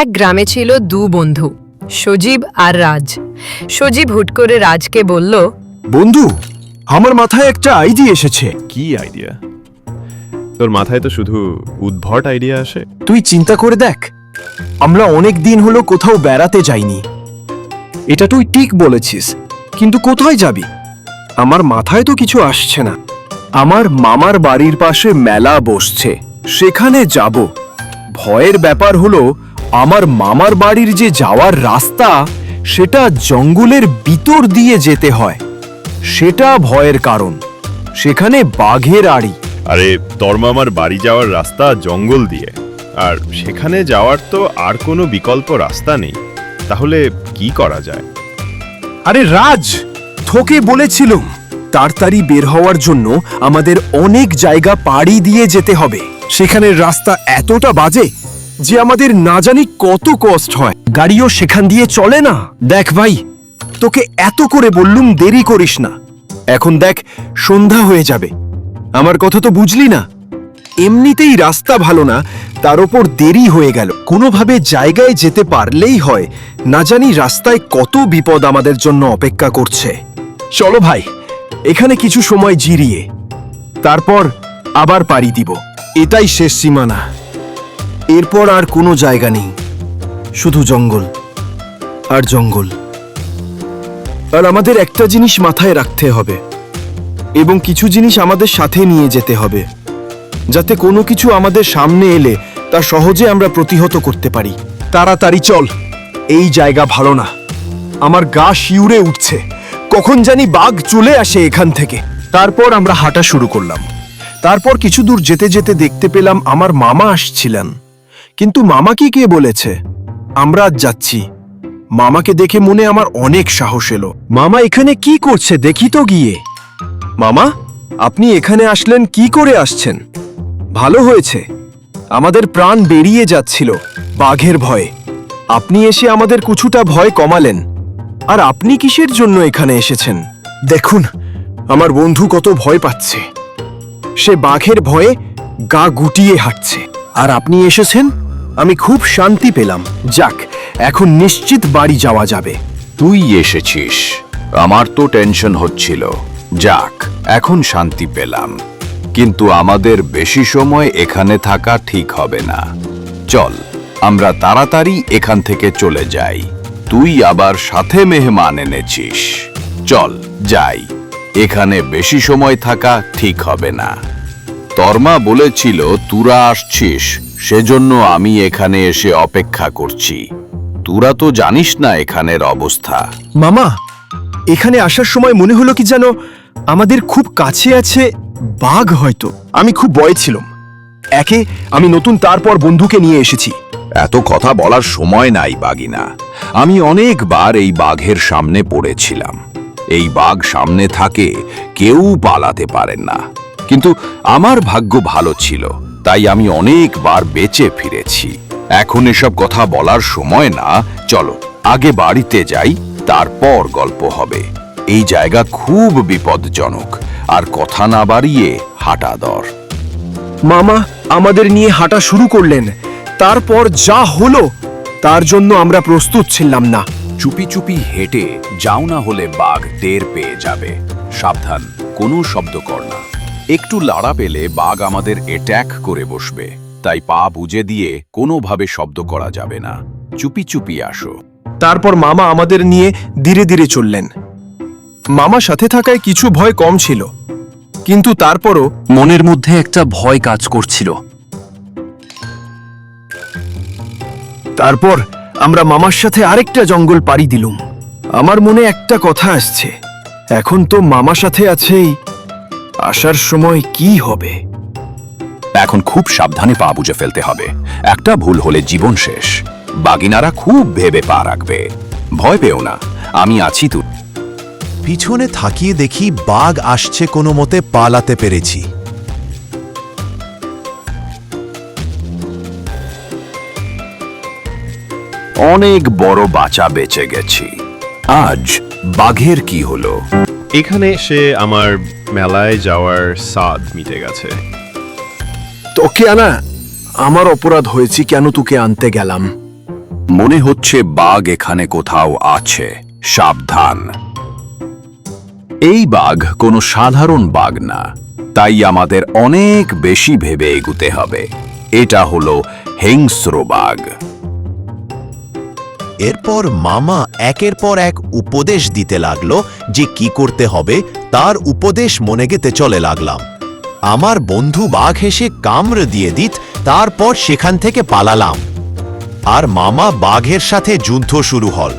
এক গ্রামে ছিল দু বন্ধু সজীব আর রাজ। সজীব হুট করে রাজকে বলল বন্ধু আমার মাথায় একটা আইডিয়া এসেছে। কি আইডিয়া তোর মাথায় তো শুধু উদ্ভট আইডিয়া আসে। তুই চিন্তা করে দেখ আমরা অনেক দিন হলো কোথাও বেড়াতে যাইনি। এটা তুই ঠিক বলেছিস কিন্তু কোথায় যাবি? আমার মাথায় তো কিছু আসছে না। আমার মামার বাড়ির পাশে মেলা বসছে সেখানে যাব। ভয়ের ব্যাপার হলো আমার মামার বাড়ির যে যাওয়ার রাস্তা সেটা জঙ্গলের ভিতর দিয়ে যেতে হয়। সেটা ভয়ের কারণ। সেখানে বাঘের আড়ি। আরে তোর মামার বাড়ি যাওয়ার রাস্তা জঙ্গল দিয়ে। আর সেখানে যাওয়ার তো আর কোনো বিকল্প রাস্তা নেই। তাহলে কি করা যায়? আরে রাজ! তোকে বলেছিলুম তাড়াতাড়ি বের হওয়ার জন্য আমাদের অনেক জায়গা পাড়ি দিয়ে যেতে হবে। সেখানের রাস্তা এতটা বাজে যে আমাদের না জানি কত কষ্ট হয়। গাড়িও সেখান দিয়ে চলে না। দেখ ভাই, তোকে এত করে বললুম দেরি করিস না। এখন দেখ, সন্ধ্যা হয়ে যাবে। আমার কথা তো বুঝলি না। এমনিতেই রাস্তা ভালো না, তার ওপর দেরি হয়ে গেল। কোনোভাবে জায়গায় যেতে পারলেই হয়। না জানি রাস্তায় কত বিপদ আমাদের জন্য অপেক্ষা করছে। চলো ভাই, এখানে কিছু সময় জিরিয়ে। তারপর আবার পাড়ি দিব। এটাই শেষ সীমানা। এরপর আর কোনো জায়গা নেই। শুধু জঙ্গল আর জঙ্গল। আর আমাদের একটা জিনিস মাথায় রাখতে হবে এবং কিছু জিনিস আমাদের সাথে নিয়ে যেতে হবে, যাতে কোনো কিছু আমাদের সামনে এলে তা সহজে আমরা প্রতিহত করতে পারি। তাড়াতাড়ি চল, এই জায়গা ভালো না। আমার গা শিউরে উঠছে। কখন জানি বাঘ চলে আসে এখান থেকে। তারপর আমরা হাঁটা শুরু করলাম। তারপর কিছু দূর যেতে যেতে দেখতে পেলাম আমার মামা আসছিলেন। কিন্তু মামা কি কে বলেছে? আমরা আজ যাচ্ছি। মামাকে দেখে মনে আমার অনেক সাহস এলো। মামা এখানে কি করছে দেখি তো গিয়ে। মামা, আপনি এখানে আসলেন কি করে আসছেন? ভালো হয়েছে। আমাদের প্রাণ বেরিয়ে যাচ্ছিল বাঘের ভয়ে। আপনি এসে আমাদের কিছুটা ভয় কমালেন। আর আপনি কিসের জন্য এখানে এসেছেন? দেখুন, আমার বন্ধু কত ভয় পাচ্ছে। সে বাঘের ভয়ে গা গুটিয়ে হাঁটছে। আর আপনি এসেছেন? আমি খুব শান্তি পেলাম। যাক, এখন নিশ্চিত বাড়ি যাওয়া যাবে। তুই এসেছিস। আমার তো টেনশন হচ্ছিল। যাক, এখন শান্তি পেলাম। কিন্তু আমাদের বেশি সময় এখানে থাকা ঠিক হবে না। চল, আমরা তাড়াতাড়ি এখান থেকে চলে যাই। তুই আবার সাথে মেহমান এনেছিস। চল, যাই। এখানে বেশি সময় থাকা ঠিক হবে না। তর্মা বলেছিল, তুরা আসছিস। সেজন্য আমি এখানে এসে অপেক্ষা করছি। তুরা তো জানিস না এখানের অবস্থা। মামা এখানে আসার সময় মনে হলো কি যেন আমাদের খুব কাছে আছে বাঘ হয়তো। আমি খুব ভয় ছিলাম। একে আমি নতুন তারপর বন্ধুকে নিয়ে এসেছি। এত কথা বলার সময় নাই বাগিনা। আমি অনেকবার এই বাঘের সামনে পড়েছিলাম। এই বাঘ সামনে থাকে কেউ পালাতে পারেন না। কিন্তু আমার ভাগ্য ভালো ছিল। তাই আমি অনেকবার বেঁচে ফিরেছি। এখন এসব কথা বলার সময় না। চলো আগে বাড়িতে যাই তারপর গল্প হবে। এই জায়গা খুব বিপজ্জনক আর কথা না বাড়িয়ে হাঁটা দর। মামা আমাদের নিয়ে হাঁটা শুরু করলেন। তারপর যা হলো তার জন্য আমরা প্রস্তুত ছিলাম না। চুপি চুপি হেঁটে যাও না হলে বাঘ টের পেয়ে যাবে। সাবধান কোনো শব্দ কর না। একটু লাড়া পেলে বাঘ আমাদের অ্যাট্যাক করে বসবে। তাই পা বুঝে দিয়ে কোনোভাবে শব্দ করা যাবে না। চুপি চুপি আসো। তারপর মামা আমাদের নিয়ে ধীরে ধীরে চললেন। মামা সাথে থাকায় কিছু ভয় কম ছিল। কিন্তু তারপরও মনের মধ্যে একটা ভয় কাজ করছিল। তারপর আমরা মামার সাথে আরেকটা জঙ্গল পাড়ি দিলুম। আমার মনে একটা কথা আসছে। এখন তো মামা সাথে আছেই। আসার সময় কি হবে? এখন খুব সাবধানে পা বুঝে ফেলতে হবে। একটা ভুল হলে জীবন শেষ। বাগিনারা খুব ভেবে পা রাখবে। ভয় পেও না। আমি আছি তো পিছনে থাকিয়ে দেখি বাঘ আসছে কোনো মতে পালাতে পেরেছি। অনেক বড় বাঁচা বেঁচে গেছি। আজ বাঘের কি হলো? এখানে সে আমার মেলায় যাওয়ার স্বাদ মিটে গেছে। তোকে আনা আমার অপরাধ হয়েছে কেন তোকে আনতে গেলাম? মনে হচ্ছে বাঘ এখানে কোথাও আছে। সাবধান। এই বাঘ কোনো সাধারণ বাঘ না তাই আমাদের অনেক বেশি ভেবে এগুতে হবে। এটা হলো হিংস্র বাঘ। এরপর মামা একের পর এক উপদেশ দিতে লাগল যে কি করতে হবে, তার উপদেশ মনে গেতে চলে লাগলাম। আমার বন্ধু বাঘ হেসে কামড় দিয়ে দিত, তারপর সেখান থেকে পালালাম। আর মামা বাঘের সাথে যুদ্ধ শুরু হল।